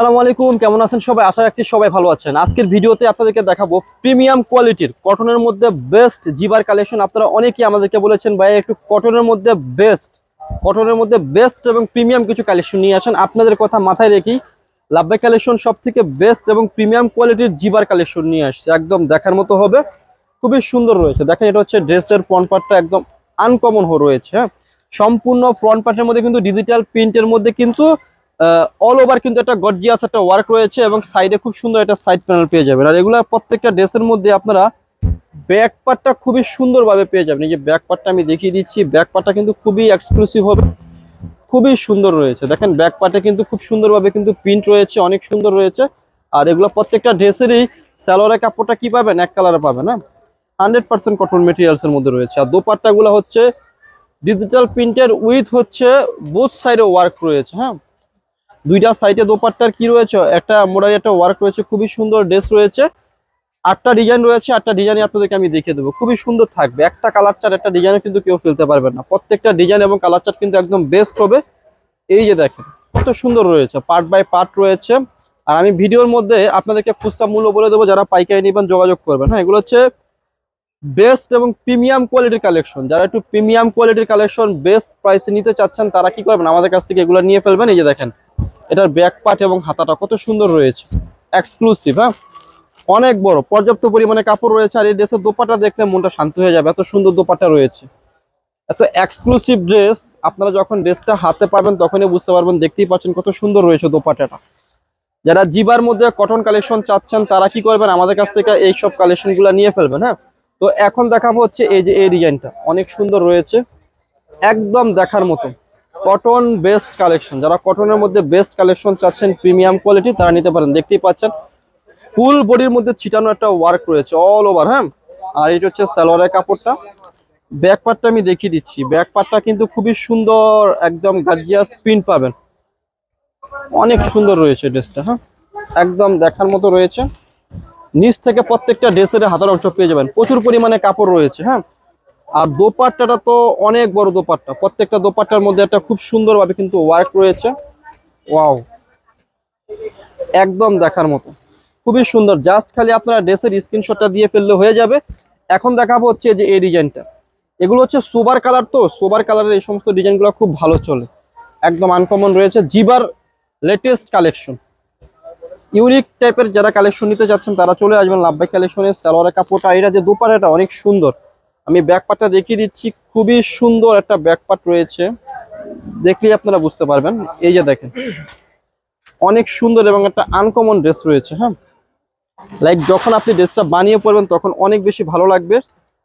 আসসালামু আলাইকুম, কেমন আছেন সবাই? আশা রাখছি সবাই ভালো আছেন। আজকের ভিডিওতে আপনাদেরকে দেখাবো প্রিমিয়াম কোয়ালিটির কটনের মধ্যে বেস্ট জিবার কালেকশন আপনারা অনেকেই আমাদেরকে বলেছেন, ভাই, একটু কটনের মধ্যে বেস্ট কটনের মধ্যে বেস্ট এবং প্রিমিয়াম কিছু কালেকশন নিয়ে আসেন। আপনাদের কথা মাথায় রেখেই লাভবাই কালেকশন সব থেকে বেস্ট এবং প্রিমিয়াম কোয়ালিটির জিবার কালেকশন নিয়ে আসছে। একদম দেখার মতো হবে। খুবই সুন্দর রয়েছে। দেখেন, এটা হচ্ছে ড্রেসের ফ্রন্ট পার্টটা একদম আনকমন রয়েছে হ্যাঁ? সম্পূর্ণ ফ্রন্ট পার্টের মধ্যে কিন্তু ডিজিটাল প্রিন্টের মধ্যে কিন্তু অল ওভার কিন্তু একটা গর্জিয়াস একটা ওয়ার্ক রয়েছে এবং সাইডে খুব সুন্দর একটা সাইড প্যানেল পেয়ে যাবেন। আর এগুলা প্রত্যেকটা ড্রেসের মধ্যে আপনারা ব্যাক পার্টটা খুবই সুন্দরভাবে পেয়ে যাবেন। এই যে ব্যাক পার্টটা আমি দেখিয়ে দিচ্ছি ব্যাক পার্টটা কিন্তু খুবই এক্সক্লুসিভ হবে, খুবই সুন্দর রয়েছে। দেখেন ব্যাক পার্টে কিন্তু খুব সুন্দরভাবে কিন্তু প্রিন্ট রয়েছে, অনেক সুন্দর রয়েছে। আর এগুলো প্রত্যেকটা ড্রেসেরই স্যালোয়ারের কাপড়টা কি পাবেন? এক কালারে পাবেন হ্যাঁ? হান্ড্রেড পার্সেন্ট কটন মেটেরিয়ালসের মধ্যে রয়েছে। আর দোপাট্টাগুলো হচ্ছে ডিজিটাল প্রিন্টের উইথ হচ্ছে বোথ সাইডে ওয়ার্ক রয়েছে হ্যাঁ? দুইটা সাইডে দোপাট্টার কি রয়েছে? একটা মোড়ারি একটা ওয়ার্ক রয়েছে, খুবই সুন্দর ড্রেস রয়েছে। আটটা ডিজাইন রয়েছে, আটটা ডিজাইন আপনাদেরকে আমি দেখিয়ে দেবো। খুবই সুন্দর থাকবে। একটা কালার চার্ট একটা ডিজাইনও কিন্তু কেউ ফেলতে পারবেন না। প্রত্যেকটা ডিজাইন এবং কালার চার্ট কিন্তু একদম বেস্ট হবে। এই যে দেখেন, কত সুন্দর রয়েছে। পার্ট বাই পার্ট রয়েছে। আর আমি ভিডিওর মধ্যে আপনাদেরকে খুচরা মূল্য বলে দেবো, যারা পাইকারি নেবেন যোগাযোগ করবেন। হ্যাঁ এগুলো হচ্ছে বেস্ট এবং প্রিমিয়াম কোয়ালিটির কালেকশন যারা একটু প্রিমিয়াম কোয়ালিটির কালেকশন বেস্ট প্রাইসে নিতে চাচ্ছেন, তারা কি করবেন? আমাদের কাছ থেকে এগুলো নিয়ে ফেলবেন। এই যে দেখেন এটার ব্যাক পার্ট এবং হাতাটা কত সুন্দর রয়েছে। এক্সক্লুসিভ হ্যাঁ? অনেক বড়, পর্যাপ্ত পরিমাণে কাপড় রয়েছে আর এই ড্রেসের দোপাটা দেখলে মনটা শান্ত হয়ে যাবে। এত সুন্দর দোপাটা রয়েছে। এত এক্সক্লুসিভ ড্রেস আপনারা যখন ড্রেসটা হাতে পাবেন তখনই বুঝতে পারবেন, দেখতেই পাচ্ছেন কত সুন্দর রয়েছে দোপাটাটা। যারা জিবার মধ্যে কটন কালেকশন চাচ্ছেন, তারা কি করবেন? আমাদের কাছ থেকে এই সব কালেকশনগুলো নিয়ে ফেলবেন হ্যাঁ? তো এখন দেখাবো হচ্ছে এই যে এই ডিজাইনটা। অনেক সুন্দর রয়েছে। একদম দেখার মতো। কটন বেস্ট কালেকশন যারা কটনের মধ্যে বেস্ট কালেকশন চাচ্ছেন প্রিমিয়াম কোয়ালিটি তারা নিতে পারেন। দেখতেই পাচ্ছেন ফুল বডির মধ্যে ছিটানো একটা ওয়ার্ক রয়েছে অল ওভার হ্যাঁ? আর এটা হচ্ছে সালোয়ারের কাপড়টা। ব্যাক পার্টটা আমি দেখিয়ে দিচ্ছি। ব্যাক পার্টটা কিন্তু খুবই সুন্দর, একদম গার্জিয়াস প্রিন্ট পাবেন। অনেক সুন্দর রয়েছে ড্রেসটা হ্যাঁ? একদম দেখার মতো রয়েছে। নিচ থেকে প্রত্যেকটা ড্রেসের হাতার অংশ পেয়ে যাবেন। প্রচুর পরিমাণে কাপড় রয়েছে হ্যাঁ? আর দোপাট্টাটা তো অনেক বড় দোপাট্টা। প্রত্যেকটা দোপাট্টার মধ্যে একটা খুব সুন্দরভাবে কিন্তু ওয়ার্ক রয়েছে। ওয়াও একদম দেখার মতো। খুবই সুন্দর। জাস্ট খালি আপনারা ড্রেসের স্ক্রিনশটটা দিয়ে ফেললে হয়ে যাবে। এখন দেখাবো হচ্ছে যে এই ডিজাইনটা এগুলো হচ্ছে সোবার কালার তো। সোবার কালারের এই সমস্ত ডিজাইনগুলো খুব ভালো চলে। একদম আনকমন রয়েছে। জিবার লেটেস্ট কালেকশন ইউনিক টাইপের যারা কালেকশন নিতে যাচ্ছেন, তারা চলে আসবেন লাভবাই কালেকশনের সালোয়ারের কাপড়টা এটা যে দুপাটাটা অনেক সুন্দর। আমি ব্যাক পার্টটা দেখিয়ে দিচ্ছি। খুবই সুন্দর একটা ব্যাক পার্ট রয়েছে। দেখলেই আপনারা বুঝতে পারবেন। এই যে দেখেন, অনেক সুন্দর এবং একটা আনকমন ড্রেস রয়েছে হ্যাঁ? লাইক যখন আপনি ড্রেসটা বানিয়ে পড়বেন তখন অনেক বেশি ভালো লাগবে।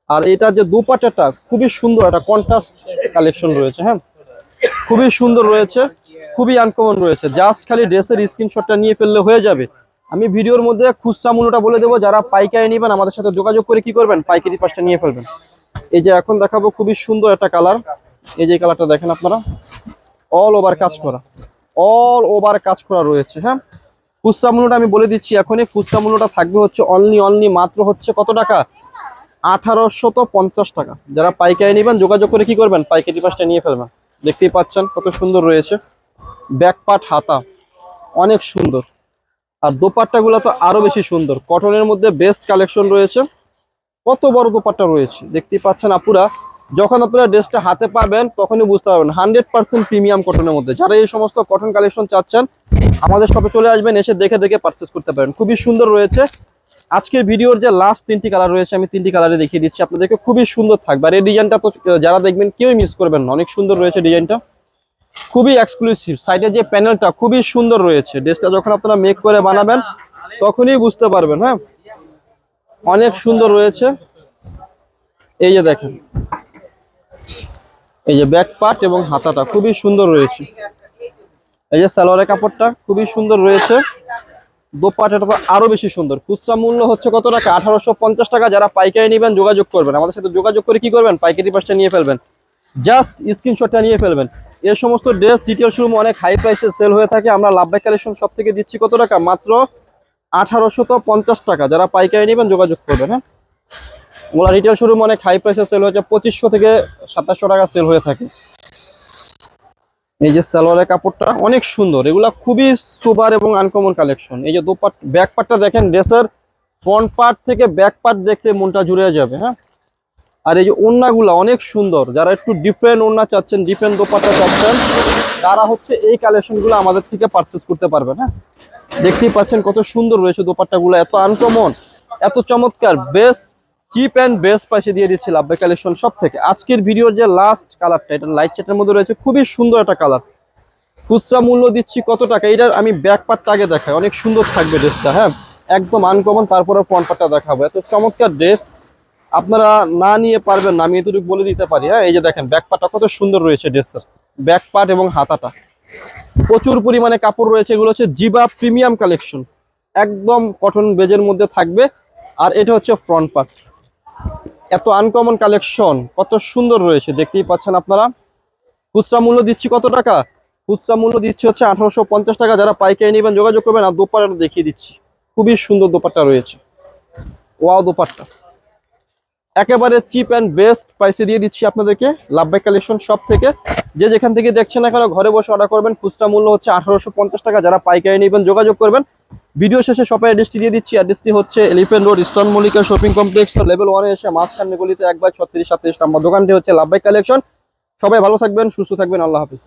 আর এটা যে দুপাটাটা, খুবই সুন্দর একটা কন্ট্রাস্ট কালেকশন রয়েছে হ্যাঁ? খুবই সুন্দর রয়েছে, খুবই আনকমন রয়েছে। জাস্ট খালি ড্রেসের স্ক্রিনশটটা নিয়ে ফেললে হয়ে যাবে। আমি ভিডিওর মধ্যে খুচরা মূল্যটা বলে দেবো। যারা পাইকারি নেবেন, আমাদের সাথে যোগাযোগ করে কি করবেন? পাইকারি পাশটা নিয়ে ফেলবেন। এই যে এখন দেখাবো খুবই সুন্দর একটা কালার। এই যে কালারটা দেখেন আপনারা। অল ওভার কাজ করা। অল ওভার কাজ করা রয়েছে হ্যাঁ? খুচরা মূল্যটা আমি বলে দিচ্ছি এখনই। খুচরা মূল্যটা থাকবে হচ্ছে অনলি অনলি মাত্র হচ্ছে কত টাকা? আঠারোশত পঞ্চাশ টাকা। যারা পাইকারি নেবেন, যোগাযোগ করে কি করবেন? পাইকারি পাশটা নিয়ে ফেলবেন। দেখতেই পাচ্ছেন কত সুন্দর রয়েছে। ব্যাক পার্ট হাতা। অনেক সুন্দর। আর দোপাট্টাগুলো তো আরও বেশি সুন্দর। কটনের মধ্যে বেস্ট কালেকশন রয়েছে। কত বড় দোপাট্টা রয়েছে। দেখতেই পাচ্ছেন আপুরা, যখন আপনারা ড্রেসটা হাতে পাবেন, তখনই বুঝতে পারবেন। হান্ড্রেড পার্সেন্ট প্রিমিয়াম কটনের মধ্যে। যারা এই সমস্ত কটন কালেকশন চাচ্ছেন, আমাদের শপে চলে আসবেন, এসে দেখে দেখে পারচেস করতে পারেন। খুবই সুন্দর রয়েছে। আজকের ভিডিওর যে লাস্ট তিনটি কালার রয়েছে, আমি তিনটি কালারে দেখিয়ে দিচ্ছি। আপনাদেরকে খুবই সুন্দর থাকবে। আর এই ডিজাইনটা তো যারা দেখবেন, কেউই মিস করবেন না। অনেক সুন্দর রয়েছে ডিজাইনটা খুবই এক্সক্লুসিভ সাইডে যে প্যানেলটা খুবই সুন্দর রয়েছে। ড্রেসটা যখন আপনারা মেক করে বানাবেন, তখনই বুঝতে পারবেন হ্যাঁ? অনেক সুন্দর রয়েছে। এই যে দেখেন। এই যে ব্যাক পার্ট এবং হাতাটা খুবই সুন্দর রয়েছে। এই যে সালোয়ারের কাপড়টা খুবই সুন্দর রয়েছে। দোপাটাটা তো আরও বেশি সুন্দর। খুচরা মূল্য হচ্ছে কত টাকা? আঠারোশো পঞ্চাশ টাকা। যারা পাইকারি নেবেন যোগাযোগ করবেন। আমাদের সাথে যোগাযোগ করে কি করবেন? পাইকারি পাশটা নিয়ে ফেলবেন। জাস্ট স্ক্রিনশটটা নিয়ে ফেলবেন। এই সমস্ত ড্রেস সিটিও শোরুম অনেক হাই প্রাইসে সেল হয়ে থাকে। আমরা লাভবাই কালেকশন সব থেকে দিচ্ছি কত টাকা? মাত্র আঠারোশত পঞ্চাশ টাকা। যারা পাইকারি নেবেন যোগাযোগ করবেন হ্যাঁ? ওগুলা রিটেল শুরু অনেক হাই প্রাইসে সেল হয়েছে, পঁচিশশো থেকে সাতাশশো টাকা সেল হয়ে থাকে। এই যে সালোয়ারের কাপড়টা অনেক সুন্দর, এগুলা খুবই সুপার এবং আনকমন কালেকশন এই যে দু পার্ট ব্যাক পার্টটা দেখেন ড্রেসের ফ্রন্ট পার্ট থেকে ব্যাক পার্ট দেখতে মনটা জুড়ে যাবে হ্যাঁ? আর এই যে ওড়নাগুলা অনেক সুন্দর। যারা একটু ডিফারেন্ট ওড়না চাচ্ছেন ডিফারেন্ট দোপাট্টা চাচ্ছেন, তারা হচ্ছে এই কালেকশনগুলো আমাদের থেকে পারচেস করতে পারবেন হ্যাঁ? দেখতেই পাচ্ছেন কত সুন্দর রয়েছে দোপাট্টাগুলো, এত আনকমন এত চমৎকার বেস্ট চিপ অ্যান্ড বেস্ট পাশে দিয়ে দিচ্ছি লাভবাই কালেকশন সব থেকে আজকের ভিডিওর যে লাস্ট কালারটা এটা লাইট চেটের মধ্যে রয়েছে, খুবই সুন্দর একটা কালার খুচরা মূল্য দিচ্ছি কত টাকা? এটার আমি ব্যাক পার্টটা আগে দেখাই, অনেক সুন্দর থাকবে ড্রেসটা হ্যাঁ? একদম আনকমন তারপরে ফ্রন্ট পার্টটা দেখাবো। এত চমৎকার ড্রেস আপনারা না নিয়ে পারবেন না, আমি এতটুকু বলে দিতে পারি হ্যাঁ? এই যে দেখেন ব্যাক পার্টটা কত সুন্দর রয়েছে ড্রেসের ব্যাক পার্ট এবং হাতাটা। প্রচুর পরিমাণে কাপড় রয়েছে, এগুলো হচ্ছে জিবা প্রিমিয়াম কালেকশন একদম কটন বেজের মধ্যে থাকবে, আর এটা হচ্ছে ফ্রন্ট পার্ট এত আনকমন কালেকশন কত সুন্দর রয়েছে, দেখতেই পাচ্ছেন আপনারা। খুচরা মূল্য দিচ্ছি কত টাকা? খুচরা মূল্য দিচ্ছি হচ্ছে আঠারোশো পঞ্চাশ টাকা। যারা পাইকারি নেবেন, যোগাযোগ করবেন, আর দোপাট্টাটা দেখিয়ে দিচ্ছি। খুবই সুন্দর দোপাট্টা রয়েছে। ওয়াও দোপাট্টা। একেবারে চিপ অ্যান্ড বেস্ট প্রাইসে দিয়ে দিচ্ছি আপনাদেরকে লাভবাই কালেকশন সব থেকে। যে যেখান থেকে দেখছেন না কেন, ঘরে বসে অর্ডার করবেন, খুচরা মূল্য হচ্ছে আঠারোশো পঞ্চাশ টাকা। যারা পাইকারি নেবেন, যোগাযোগ করবেন। ভিডিও শেষে শপের অ্যাড্রেসটি দিয়ে দিচ্ছি। অ্যাড্রেসটি হচ্ছে Elephant Road Eastern Mallika shopping complex level ওয়ানে এসে মাঝখানে গলিতে একবার ছত্রিশ সাতত্রিশ নম্বর। দোকানটি হচ্ছে লাভবাই কালেকশন সবাই ভালো থাকবেন, সুস্থ থাকবেন। আল্লাহ হাফিজ।